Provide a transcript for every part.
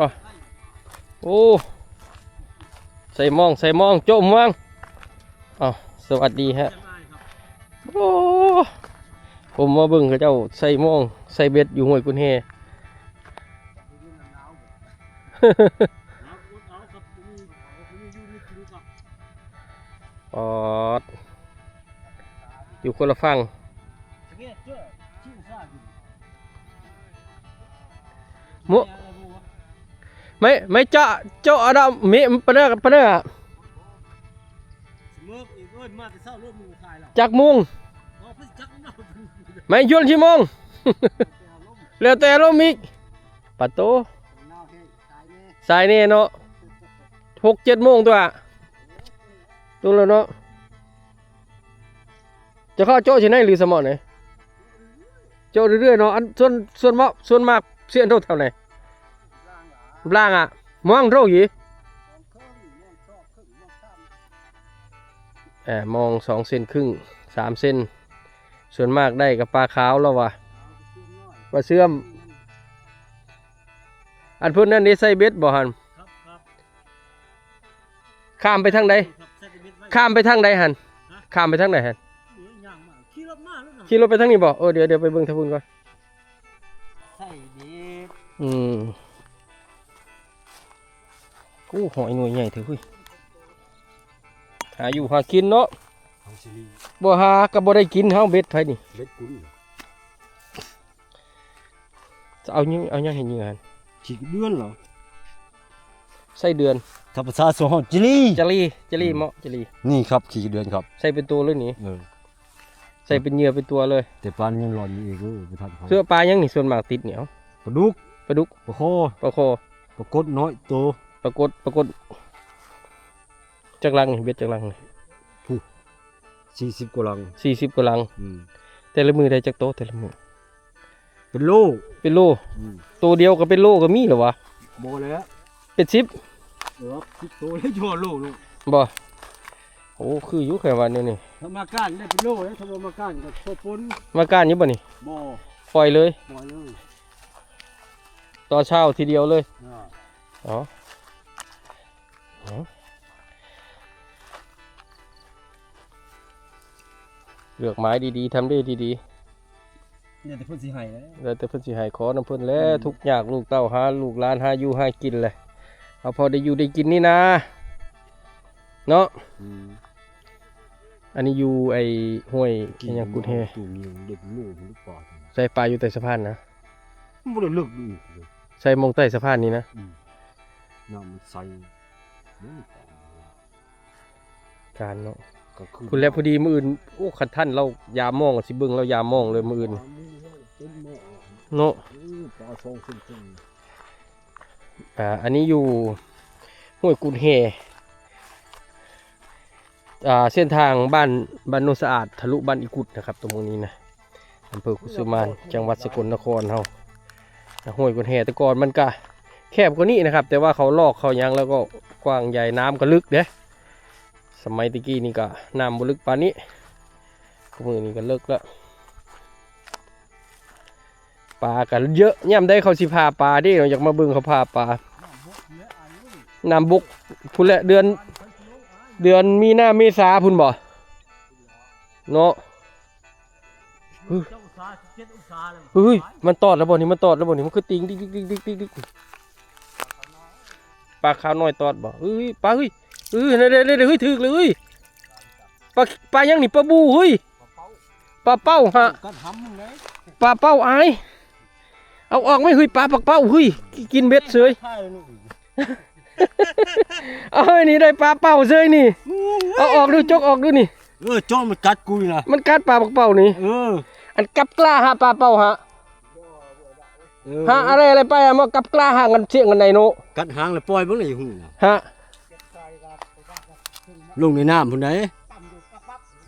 อ๋อโอ้ใส่มองใส่มองโจมวังอ๋อสวัสดีฮะโอ้ผมมาเบิ่งเขาเจ้าใส่มองใส่เบ็ดอยู่ห้วยกุนเฮปอดอยู่คนละฝั่งมุ ไม่ไม่เจาะเจาะดำมีปะเนอะปะเนอะเมื่ออีกเอิ้นมาแต่เช้าร่วมมือถ่ายแล้วจักมุงเอาไปจักน้ำไม่ยุ่นชิมงแล้วแต่เรามีปัดโตน้ำให้ตายแน่สายนี่เนาะหกเจ็ดโมงตัวตัวแล้วเนาะจะเข้าโจ้ที่ไหนหรือสมอไหนโจ้เรื่อยๆเนาะอันส่วนส่วนมากส่วนมากเสียนเท่าเท่าไหน ร่างหลาล่างอะมองโรยีมองเครื่องมองชอบเครื่องมองซ้ำแอบมองสองเซนครึ่งสามเซนส่วนมากได้กับปลาขาวแล้ววะเอาไปเชื่อมน้อยปลาเสื่อม อันเพิ่นนั่นนี่ใส่เบ็ดบ่หันครับครับข้ามไปทางใดครับใส่กระเบ็ดไว้ข้ามไปทางใดหันข้ามไปทางไหนหันเหนื่อยย่างมากขี่รถมาแล้วนะขี่รถไปทางนี้บ่เออเดี๋ยวเดี๋ยวไปเบิ่งทางพุ่นก่อนใส่เบ็ดอืม กูหอยหน่วยใหญ่เถอะเฮ้ยหาอยู่หากินเนาะทางชิลีบ่หาก็บ่ได้กินเฮาเบ็ดไผนี่เบ็ดกุ้งจะเอายังเอายังให้ยิงหันฉีกเดือนเหรอใส่เดือนถ้าภาษาสหจิลีจลีจลีเหมาะจลีนี่ครับขี่เดือนครับใส่เป็นตัวเลยนี่เออใส่เป็นเหยื่อเป็นตัวเลย แต่ปลายังหลอนอยู่อีกเออไปทันเขาเสื้อปลายังนี่ส่วนมากติดเหนียวปลาดุกปลาดุกปลาโคปลาคอปลากดน้อยโต ปลากดปลากดจักรังนี่เบ็ดจักรังนี่สี่สิบกว่าลังสี่สิบกว่าลัง อืมแต่ละมือได้จักโตะแต่ละมือเป็นโลเป็นโลอืมตัวเดียวก็เป็นโลก็มีเหรอวะโบแล้วเป็นสิบเออสิบโตแล้วย่อโลลูกบ่โอ้คืออยู่แค่วันนี้นี่ถ้ามาก้านได้เป็นโลแล้วถ้าบ่มาก้านก็โชปนมาก้านอยู่บ่นี่บ่ปล่อยเลย บ่เลยตอนเช้าทีเดียวเลยอ่าอ๋ออ๋อ เลือกไม้ดีๆทำได้ดีเนี่ยแต่เพิ่นสิให้แล้ว ๆแล้วแต่เพิ่นสิให้ขอน้ำเพิ่นแหล้วทุกอยากลูกเต้าหาลูกหลานหาอยู่หากินเลยเอาพอได้อยู่ได้กินนี่นะเนาะอืมอันนี้อยู่ไอ้ห้วยอิหยังกุดเฮตู้มีเด็กโลหรือเปล่าใส่ปลาอยู่ใต้สะพานนะมันบ่ได้เลิกอีกเลยใส่มองใต้สะพานนี้นะน้ำมันใสนี่การเนาะ ก็คือคุณแล้วพอดีมืออื่นโอ้ขัดท่านเรายามองสิเบิ่งเรายามองเลยมืออื่นเนาะอ่าอันนี้อยู่ห้วยกุดเฮอ่าเส้นทางบ้านบ้านโนนสะอาดทะลุบ้านอีกุดนะครับ ตรงนี้นะอำเภอกุสุมานจังหวัดสกลนครเฮาห้วยกุดเฮแต่ก่อนมันก็แคบกว่านี้นะครับ แต่ว่าเขาลอกเขายังแล้วก็กว้างใหญ่น้ำก็ลึกเด้ สมัยตะกี้นี่ก็น้ำบ่ลึกปานนี้กมือนี้ก็เลิกแล้วปลากันเยอะย่ำได้เขาสิพาปลาดิเราอยากมาเบิ่งเขาพาปลาน้ำบุกพุ่นแหละเดือนเดือนมีหน้าเมษาพุ่นบ่เนาะเฮ้ยมันตอดแล้วบ่นี่มันตอดแล้วบ่นี่มันคือติงดิ๊กดิ๊กดิ๊กดิ๊กดิ๊กปลาขาวน้อยตอดบ่เฮ้ยปลาเฮ้ย เฮ้ยเด้เด้เด้เฮ้ยถึกเลยเฮ้ยปลาปลายังนี่ปลาบูเฮ้ยปลาเป้าฮะก็ทำมึงเลยปลาเป้าอายเอาออกไหมเฮ้ยปลาปักเป้าเฮ้ยกินเบ็ดเสยใช่เลยลูกเอาเฮ้ยนี่ได้ปลาเป้าเสยนี่เอาออกดูจกออกดูนี่เออจ้อนมันกัดกูนี่นะมันกัดปลาปักเป้านี่เอออันกับกล้าหาปลาเป้าฮะเออหาอะไรอะไรไปอะมากับกล้าห่างกันเชี่ยงกันไหนโนกัดหางแล้วปล่อยเบิ่งเลยหูน่ะฮะ ลงในน้ำพุ่นใด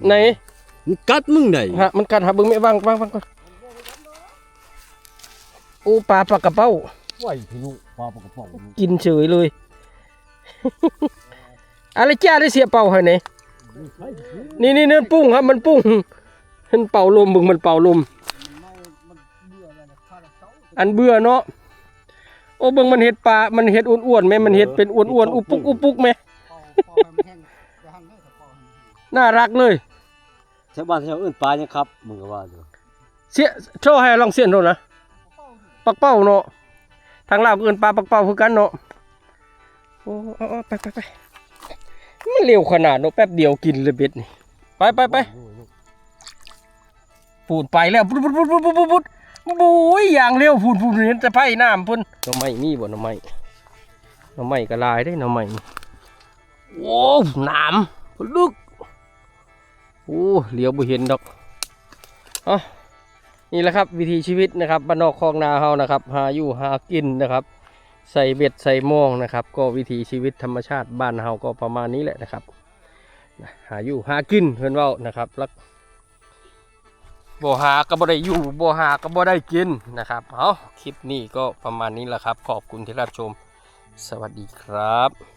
ไหนมันกัดมึงได้ฮะมันกัดหาเบิ้งไม่วางวางวางก่อนโอ้ปลาปลากระเป้าไหวพี่ลูกปลาปลากระป๋องกินเฉยเลย อะไรจ้าได้เสียเป่าให้ไหนนี่นี่นี่มันปุ้งครับมันปุ้งมันเป่าลมบึงมันเป่าลม อันเบื่อเนาะโอ้เบิ่งมันเห็ดปลา มันเห็ดอ้วนๆไหมมันเห็ดเป็นอ้วนๆอุปุกอุปุกไหม นแห้งน่ารักเลยชาวบ้านชาวอื่นปลายังครับมึงก็ว่าอยู่เสียโชว์ให้ลองเสียนโทษนะปักเป้าเนาะทางลาวก็เอิ้นปลาปักเป้าคือกันเนาะโอ้เอาเอาไปไปไปมันเร็วขนาดเนาะแป๊บเดียวกินเลยเบ็ดนี่ไปไปไปปูดไปแล้วปุ๊ดปุ๊ดปุ๊ดปุ๊ดปุ๊ดปุ๊ดบุ้ยอย่างเร็วพูดพูดเห็นจะไพ่น้ำพุ่นหน่อไม้มีบ่หน่อไม้หน่อไม้ก็ลายได้หน่อไม้โอ้น้ำพุ่นลึก โอ้เหลียวบ่เห็นดอกอะนี่แหละครับวิถีชีวิตนะครับบ้านนอกคลองนาเฮานะครับ หาอยู่หากินนะครับ ใส่เบ็ดใส่ม่องนะครับ ก็วิถีชีวิตธรรมชาติบ้านเฮาก็ประมาณนี้แหละนะครับ หาอยู่หากินเพื่อนเว่านะครับแล้วบ่หาก็บ่ได้อยู่บ่หาก็บ่ได้กินนะครับเอาคลิปนี้ก็ประมาณนี้แหละครับ ขอบคุณที่รับชม สวัสดีครับ